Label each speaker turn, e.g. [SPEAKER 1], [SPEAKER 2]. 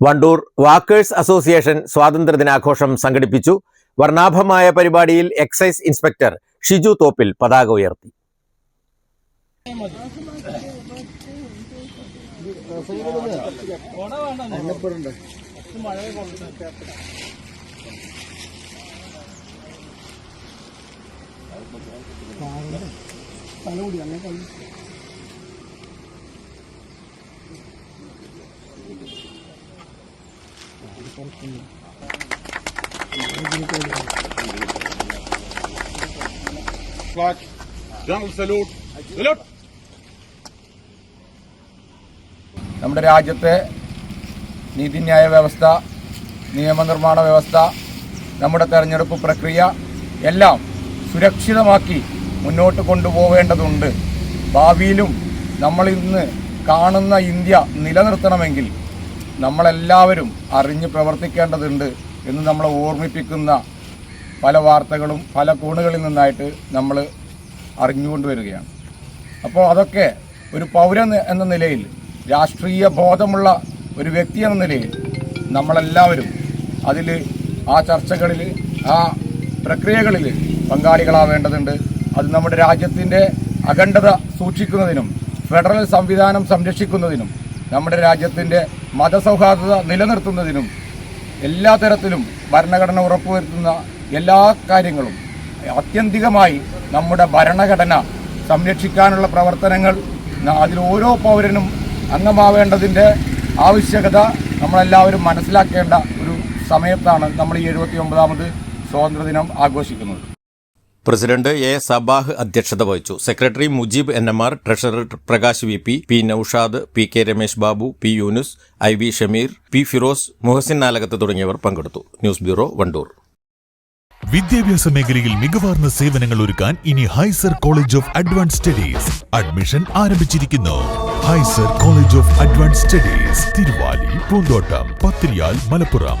[SPEAKER 1] Wandoor walkers association സ്വാതന്ത്ര്യദിനാഘോഷം സംഘടിപ്പിച്ചു. വർണാഭമായ പരിപാടിയിൽ excise inspector Shiju Thoppil പതാക ഉയർത്തി.
[SPEAKER 2] തലമുടി General
[SPEAKER 3] നമ്മുടെ രാജ്യത്തെ നീതിന്യായ വ്യവസ്ഥ നിയമനിർമ്മാണ വ്യവസ്ഥ നമ്മുടെ തെരഞ്ഞെടുപ്പ് പ്രക്രിയ എല്ലാം സുരക്ഷിതമാക്കി മുന്നോട്ട് കൊണ്ടുപോവേണ്ടതുണ്ട് ഭാവിയിലും നമ്മളിന്ന് കാണുന്ന ഇന്ത്യ നിലനിർത്തണമെങ്കിൽ നമ്മളെല്ലാവരും അറിഞ്ഞ് പ്രവർത്തിക്കേണ്ടതുണ്ട് എന്ന് നമ്മളെ ഓർമ്മിപ്പിക്കുന്ന പല വാർത്തകളും പല കോണുകളിൽ നിന്നായിട്ട് നമ്മൾ അറിഞ്ഞുകൊണ്ടുവരികയാണ്. അപ്പോൾ അതൊക്കെ ഒരു പൗരൻ എന്ന നിലയിൽ രാഷ്ട്രീയ ബോധമുള്ള ഒരു വ്യക്തി എന്ന നിലയിൽ നമ്മളെല്ലാവരും അതിൽ ആ ചർച്ചകളിൽ ആ പ്രക്രിയകളിൽ പങ്കാളികളാവേണ്ടതുണ്ട്. അത് നമ്മുടെ രാജ്യത്തിന്റെ അഖണ്ഡത സൂക്ഷിക്കുന്നതിനും ഫെഡറൽ സംവിധാനം സംരക്ഷിക്കുന്നതിനും നമ്മുടെ രാജ്യത്തിന്റെ മതസൗഹാർദ്ദത നിലനിർത്തുന്നതിനും എല്ലാ തരത്തിലും ഭരണഘടന ഉറപ്പുവരുത്തുന്ന എല്ലാ കാര്യങ്ങളും ആത്യന്തികമായി നമ്മുടെ ഭരണഘടന സംരക്ഷിക്കാനുള്ള പ്രവർത്തനങ്ങൾ അതിൽ ഓരോ പൗരനും അംഗമാവേണ്ടതിന്റെ ആവശ്യകത നമ്മളെല്ലാവരും മനസ്സിലാക്കേണ്ട ഒരു സമയത്താണ് നമ്മൾ ഈ എഴുപത്തി ഒമ്പതാമത് സ്വാതന്ത്ര്യദിനം ആഘോഷിക്കുന്നത്.
[SPEAKER 1] പ്രസിഡന്റ് എ സബാഹ് അധ്യക്ഷത വഹിച്ചു. Secretary Mujeeb N M R treasurer Prakash V P P Noushad P K Ramesh Babu P Yunus I V Shameer P Firoz Muhsin Nalakath തുടങ്ങിയവർ പങ്കെടുത്തു. News bureau Wandoor.
[SPEAKER 4] വിദ്യാഭ്യാസ മേഖലയിൽ മികവാർന്ന സേവനങ്ങൾ ഒരുക്കാൻ ഇനി ഹൈസർ college of advance studies admission ആരംഭിച്ചിരിക്കുന്നു. ഹൈസർ college of advance studies Thiruvali Poonthottam Pathiriyal Malappuram.